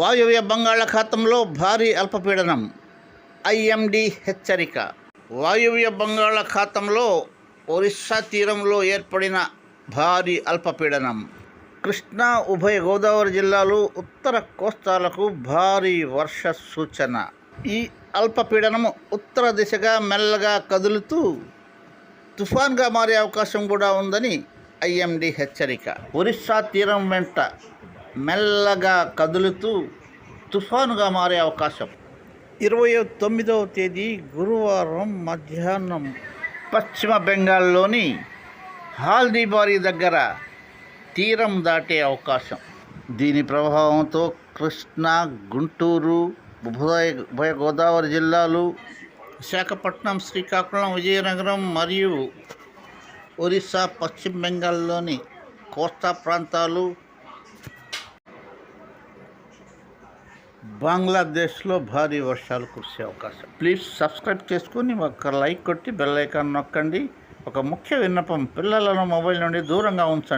వాయువ్య బంగాళాఖాతంలో భారీ అల్పపీడనం ఐఎండి హెచ్చరిక. వాయువ్య బంగాళాఖాతంలో ఒరిస్సా తీరంలో ఏర్పడిన భారీ అల్పపీడనం. కృష్ణా ఉభయ గోదావరి జిల్లాలు ఉత్తర కోస్తాలకు భారీ వర్ష సూచన. ఈ అల్పపీడనము ఉత్తర దిశగా మెల్లగా కదులుతూ తుఫాన్గా మారే అవకాశం కూడా ఉందని ఐఎండి హెచ్చరిక. ఒరిస్సా తీరం వెంట మెల్లగా కదులుతూ తుఫానుగా మారే అవకాశం. ఇరవై తొమ్మిదవ తేదీ గురువారం మధ్యాహ్నం. పశ్చిమ బెంగాల్లోని హాల్దీబారి దగ్గర తీరం దాటే అవకాశం. దీని ప్రభావంతో కృష్ణా గుంటూరు ఉభయ ఉభయ గోదావరి జిల్లాలు విశాఖపట్నం శ్రీకాకుళం విజయనగరం మరియు ఒరిస్సా పశ్చిమ బెంగాల్లోని కోస్తా ప్రాంతాలు బంగ్లాదేశ్లో భారీ వర్షాలు కురిసే అవకాశం. ప్లీజ్ సబ్స్క్రైబ్ చేసుకుని ఒక లైక్ కొట్టి బెల్ ఐకాన్ నొక్కండి. ఒక ముఖ్య విన్నపం పిల్లలను మొబైల్ నుండి దూరంగా ఉంచండి.